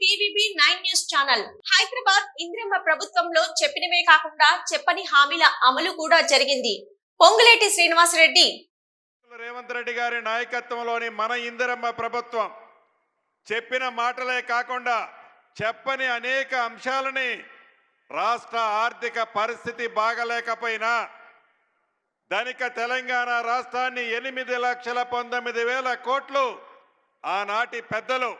BVB nine news channel Hyderabad Indiramma ప్రభుత్వంలో చెప్పినవే కాకుండా చెప్పని హామీల అమలు కూడా జరిగింది. పొంగులేటి శ్రీనివాసరెడ్డి. రేవంత్ రెడ్డి గారి నాయకత్వంలోని మన ఇందిరమ్మ ప్రభుత్వం చెప్పిన మాటలే కాకుండా చెప్పని అనేక అంశాలని రాష్ట్ర ఆర్థిక పరిస్థితి బాగలేకపోయినా ధనిక తెలంగాణ రాష్ట్రాన్ని ఎనిమిది లక్షల పంతొమ్మిది వేల కోట్లు ఆనాటి పెద్దలు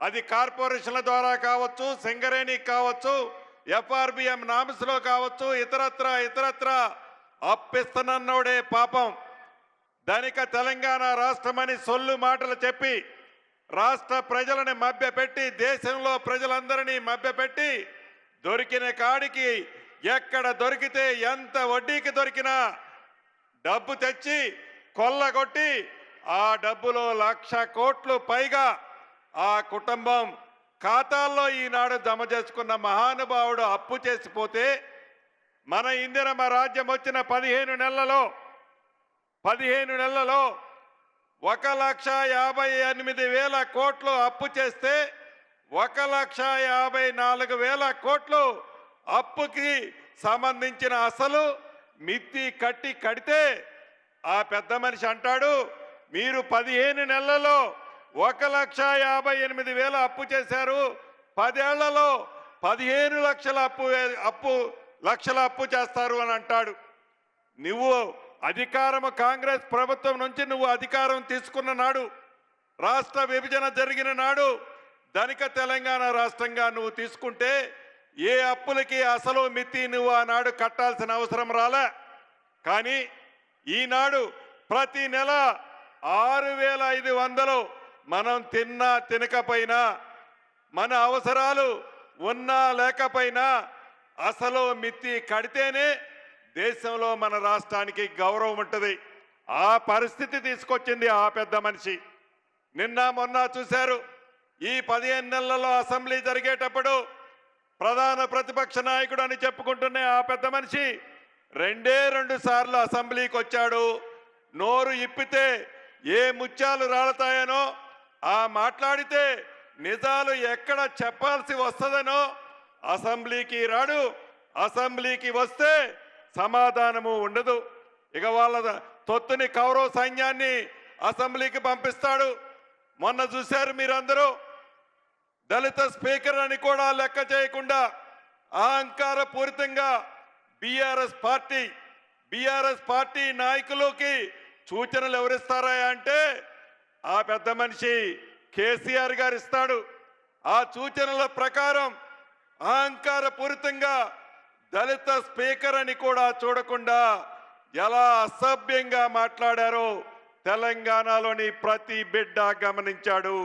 అది కార్పొరేషన్ల ద్వారా కావచ్చు సింగరేణి కావచ్చు ఎఫ్ఆర్బిఎం నామ్స్లో కావచ్చు ఇతరత్ర ఇతరత్ర అప్పిస్తున్నోడే పాపం. ధనిక తెలంగాణ రాష్ట్రమని సొల్లు మాటలు చెప్పి రాష్ట్ర ప్రజలని మభ్యపెట్టి దేశంలో ప్రజలందరినీ మభ్యపెట్టి దొరికిన కాడికి ఎక్కడ దొరికితే ఎంత వడ్డీకి దొరికినా డబ్బు తెచ్చి కొల్లగొట్టి ఆ డబ్బులో లక్ష కోట్లు పైగా ఆ కుటుంబం ఖాతాల్లో ఈనాడు జమ చేసుకున్న మహానుభావుడు అప్పు చేసిపోతే మన ఇందిరమ్మ రాజ్యం వచ్చిన పదిహేను నెలలలో పదిహేను నెలలలో ఒక లక్ష యాభై ఎనిమిది వేల కోట్లు అప్పు చేస్తే ఒక లక్ష యాభై నాలుగు వేల కోట్లు అప్పుకి సంబంధించిన అసలు మిత్తి కట్టి కడితే ఆ పెద్ద మనిషి అంటాడు మీరు పదిహేను నెలలలో ఒక లక్ష యాభై ఎనిమిది వేల అప్పు చేశారు. పదేళ్ళలో పదిహేను లక్షల అప్పు అప్పు లక్షల అప్పు చేస్తారు అని అంటాడు. నువ్వు అధికారం కాంగ్రెస్ ప్రభుత్వం నుంచి నువ్వు అధికారం తీసుకున్న నాడు రాష్ట్ర విభజన జరిగిన నాడు ధనిక తెలంగాణ రాష్ట్రంగా నువ్వు తీసుకుంటే ఏ అప్పులకి అసలు మితి నువ్వు ఆనాడు కట్టాల్సిన అవసరం రాలే. కానీ ఈనాడు ప్రతి నెల ఆరు వేల ఐదు వందలు మనం తిన్నా తినకపోయినా మన అవసరాలు ఉన్నా లేకపోయినా అసలు మిత్తి కడితేనే దేశంలో మన రాష్ట్రానికి గౌరవం ఉంటుంది. ఆ పరిస్థితి తీసుకొచ్చింది ఆ పెద్ద మనిషి. నిన్న మొన్న చూశారు ఈ పదిహేను నెలలలో అసెంబ్లీ జరిగేటప్పుడు ప్రధాన ప్రతిపక్ష నాయకుడు అని చెప్పుకుంటున్న ఆ పెద్ద మనిషి రెండే రెండు సార్లు అసెంబ్లీకి వచ్చాడు. నోరు ఇప్పితే ఏ ముత్యాలు రాలతాయనో ఆ మాట్లాడితే నిజాలు ఎక్కడ చెప్పాల్సి వస్తుందనో అసెంబ్లీకి రాడు. అసెంబ్లీకి వస్తే సమాధానము ఉండదు. ఇక వాళ్ళ తొత్తుని కౌరవ సైన్యాన్ని అసెంబ్లీకి పంపిస్తాడు. మొన్న చూశారు మీరందరూ? దళిత స్పీకర్ అని కూడా లెక్క చేయకుండా అహంకార పూరితంగా బీఆర్ఎస్ పార్టీ బీఆర్ఎస్ పార్టీ నాయకులకి సూచనలు ఎవరిస్తారా అంటే ఆ పెద్ద మనిషి కేసీఆర్ గారు ఇస్తాడు. ఆ సూచనల ప్రకారం అహంకారపూరితంగా దళిత స్పీకర్ అని కూడా చూడకుండా ఎలా అసభ్యంగా మాట్లాడారో తెలంగాణలోని ప్రతి బిడ్డ గమనించాడు.